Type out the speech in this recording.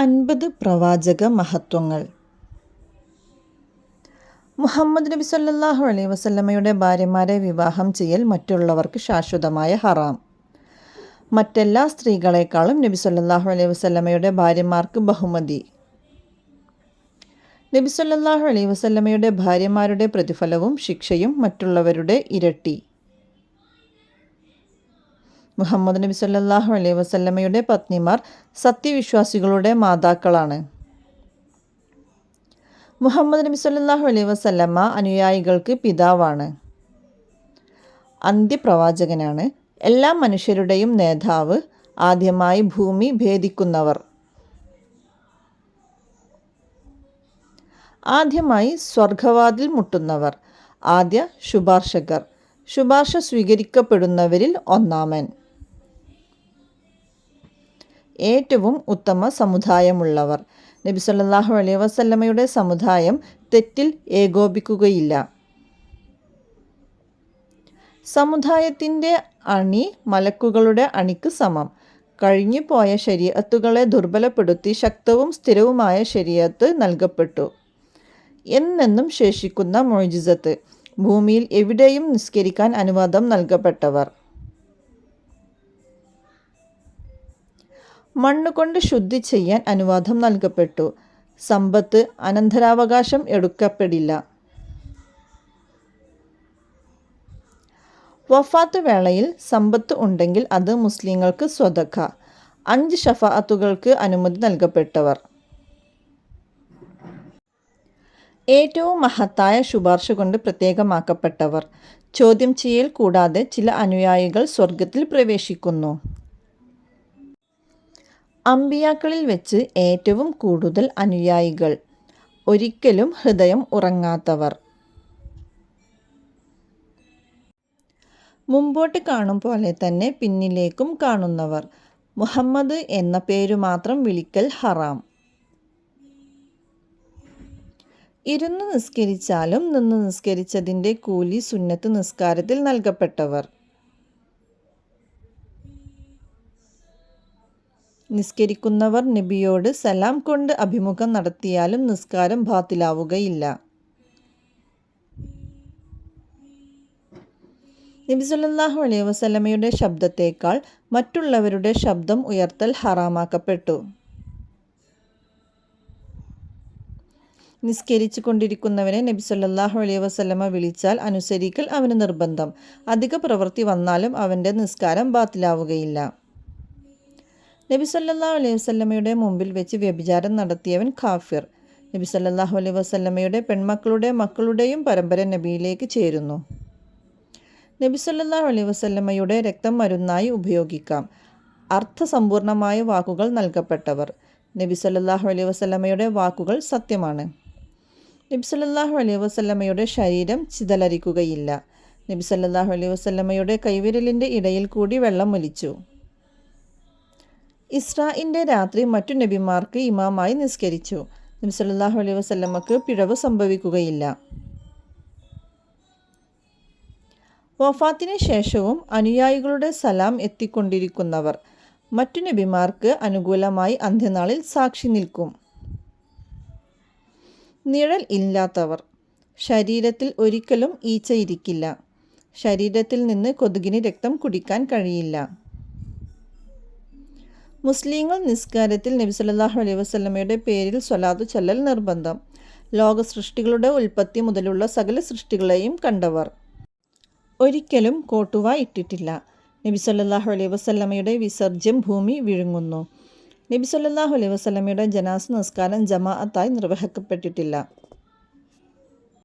അൻപത് പ്രവാചക മഹത്വങ്ങൾ. മുഹമ്മദ് നബി സല്ലാഹു അലൈഹി വസല്ലമയുടെ ഭാര്യമാരെ വിവാഹം ചെയ്യൽ മറ്റുള്ളവർക്ക് ശാശ്വതമായ ഹറാം. മറ്റെല്ലാ സ്ത്രീകളെക്കാളും നബി സല്ലാഹു അലൈഹി വസല്ലമയുടെ ഭാര്യമാർക്ക് ബഹുമതി. നബി സല്ലാഹു അലൈഹി വസല്ലമയുടെ ഭാര്യമാരുടെ പ്രതിഫലവും ശിക്ഷയും മറ്റുള്ളവരുടെ ഇരട്ടി. മുഹമ്മദ് നബി സല്ലാഹു അലൈഹി വസല്ലമ്മയുടെ പത്നിമാർ സത്യവിശ്വാസികളുടെ മാതാക്കളാണ്. മുഹമ്മദ് നബി സല്ലാഹു അലൈഹി വസല്ലമ്മ അനുയായികൾക്ക് പിതാവാണ്. അന്ത്യപ്രവാചകനാണ്. എല്ലാ മനുഷ്യരുടെയും നേതാവ് ആദ്യമായി ഭൂമി ഭേദിക്കുന്നവർ. ആദ്യമായി സ്വർഗവാതിൽ മുട്ടുന്നവർ. ആദ്യ ശുപാർശകർ. ശുപാർശ സ്വീകരിക്കപ്പെടുന്നവരിൽ ഒന്നാമൻ. ഏറ്റവും ഉത്തമ സമുദായമുള്ളവർ. നബി സല്ലാഹു അലൈഹി വസല്ലമയുടെ സമുദായം തെറ്റിൽ ഏകോപിക്കുകയില്ല. സമുദായത്തിന്റെ അണി മലക്കുകളുടെ അണിക്ക് സമം. കഴിഞ്ഞു പോയ ശരീഅത്തുകളെ ദുർബലപ്പെടുത്തി ശക്തവും സ്ഥിരവുമായ ശരീഅത്ത് നൽകപ്പെട്ടു. എന്നെന്നും ശേഷിക്കുന്ന മൊയ്ജിസത്ത് ഭൂമിയിൽ എവിടെയും നിസ്കരിക്കാൻ അനുവാദം നൽകപ്പെട്ടവർ. മണ്ണുകൊണ്ട് ശുദ്ധി ചെയ്യാൻ അനുവാദം നൽകപ്പെട്ടു. സമ്പത്ത് അനന്തരാവകാശം എടുക്കപ്പെടില്ല. വഫാത്ത് വേളയിൽ സമ്പത്ത് ഉണ്ടെങ്കിൽ അത് മുസ്ലിങ്ങൾക്ക് സ്വതക്ക. അഞ്ച് ഷഫാത്തുകൾക്ക് അനുമതി നൽകപ്പെട്ടവർ. ഏറ്റവും മഹത്തായ ശുപാർശ കൊണ്ട് പ്രത്യേകമാക്കപ്പെട്ടവർ. ചോദ്യം ചെയ്യൽ കൂടാതെ ചില അനുയായികൾ സ്വർഗത്തിൽ പ്രവേശിക്കുന്നു. അമ്പിയാക്കളിൽ വെച്ച് ഏറ്റവും കൂടുതൽ അനുയായികൾ. ഒരിക്കലും ഹൃദയം ഉറങ്ങാത്തവർ. മുമ്പോട്ട് കാണും പോലെ തന്നെ പിന്നിലേക്കും കാണുന്നവർ. മുഹമ്മദ് എന്ന പേരു മാത്രം വിളിക്കൽ ഹറാം. ഇരുന്ന് നിസ്കരിച്ചാലും നിന്ന് നിസ്കരിച്ചതിന്റെ കൂലി സുന്നത്ത് നിസ്കാരത്തിൽ നൽകപ്പെട്ടവർ. നിസ്കരിക്കുന്നവർ നബിയോട് സലാം കൊണ്ട് അഭിമുഖം നടത്തിയാലും നിസ്കാരം ബാത്തിലാവുകയില്ല. നബി സല്ലാഹു അലൈഹി വസല്ലമയുടെ ശബ്ദത്തേക്കാൾ മറ്റുള്ളവരുടെ ശബ്ദം ഉയർത്തൽ ഹറാമാക്കപ്പെട്ടു. നിസ്കരിച്ചു കൊണ്ടിരിക്കുന്നവനെ നബി സല്ലാഹു അലൈഹി വസല്ലമ വിളിച്ചാൽ അനുസരിക്കൽ അവന് നിർബന്ധം. അധിക പ്രവൃത്തി വന്നാലും അവന്റെ നിസ്കാരം ബാത്തിലാവുകയില്ല. നബി സല്ലല്ലാഹു അലൈഹി വസല്ലമയുടെ മുമ്പിൽ വെച്ച് വ്യഭിചാരം നടത്തിയവൻ ഖാഫിർ നബി സല്ലാഹു അലൈഹി വസല്ലമയുടെ പെൺമക്കളുടെ മക്കളുടെയും പരമ്പര നബിയിലേക്ക് ചേരുന്നു. നബി സല്ലാഹു അലൈഹി വസല്ലമയുടെ രക്തം മരുന്നായി ഉപയോഗിക്കാം. അർത്ഥസമ്പൂർണമായ വാക്കുകൾ നൽകപ്പെട്ടവർ. നബി സല്ലാഹു അലൈഹി വസല്ലമയുടെ വാക്കുകൾ സത്യമാണ്. നബി സല്ലാഹു അലൈഹി വസല്ലമയുടെ ശരീരം ചിതലരിക്കുകയില്ല. നബി സല്ലാഹു അലൈഹി വസല്ലമയുടെ കൈവിരലിന്റെ ഇടയിൽ കൂടി വെള്ളം ഒലിച്ചു. ഇസ്രായിന്റെ രാത്രി മറ്റു നബിമാർക്ക് ഇമാമായി നിസ്കരിച്ചു. നബി സല്ലല്ലാഹു അലൈഹി വസല്ലമക്ക് പിഴവ് സംഭവിക്കുകയില്ല. വഫാത്തിന് ശേഷവും അനുയായികളുടെ സലാം എത്തിക്കൊണ്ടിരിക്കുന്നവർ മറ്റു നബിമാർക്ക് അനുകൂലമായി അന്ത്യനാളിൽ സാക്ഷി നിൽക്കും. നിഴൽ ഇല്ലാത്തവർ. ശരീരത്തിൽ ഒരിക്കലും ഈച്ചയിരിക്കില്ല. ശരീരത്തിൽ നിന്ന് കൊതുകിന് രക്തം കുടിക്കാൻ കഴിയില്ല. മുസ്ലിങ്ങൾ നിസ്കാരത്തിൽ നബി സല്ലല്ലാഹു അലൈഹി വസ്ലമയുടെ പേരിൽ സ്വലാത്തു ചൊല്ലൽ നിർബന്ധം. ലോക സൃഷ്ടികളുടെ ഉൽപ്പത്തി മുതലുള്ള സകല സൃഷ്ടികളെയും കണ്ടവർ. ഒരിക്കലും കോട്ടുവ ഇട്ടിട്ടില്ല. നബി സല്ലല്ലാഹു അലൈഹി വസ്ലമയുടെ വിസർജ്യം ഭൂമി വിഴുങ്ങുന്നു. നബി സല്ലല്ലാഹു അലൈഹി വസ്ലമയുടെ ജനാസ് നിസ്കാരം ജമാഅത്തായി നിർവഹിക്കപ്പെട്ടിട്ടില്ല.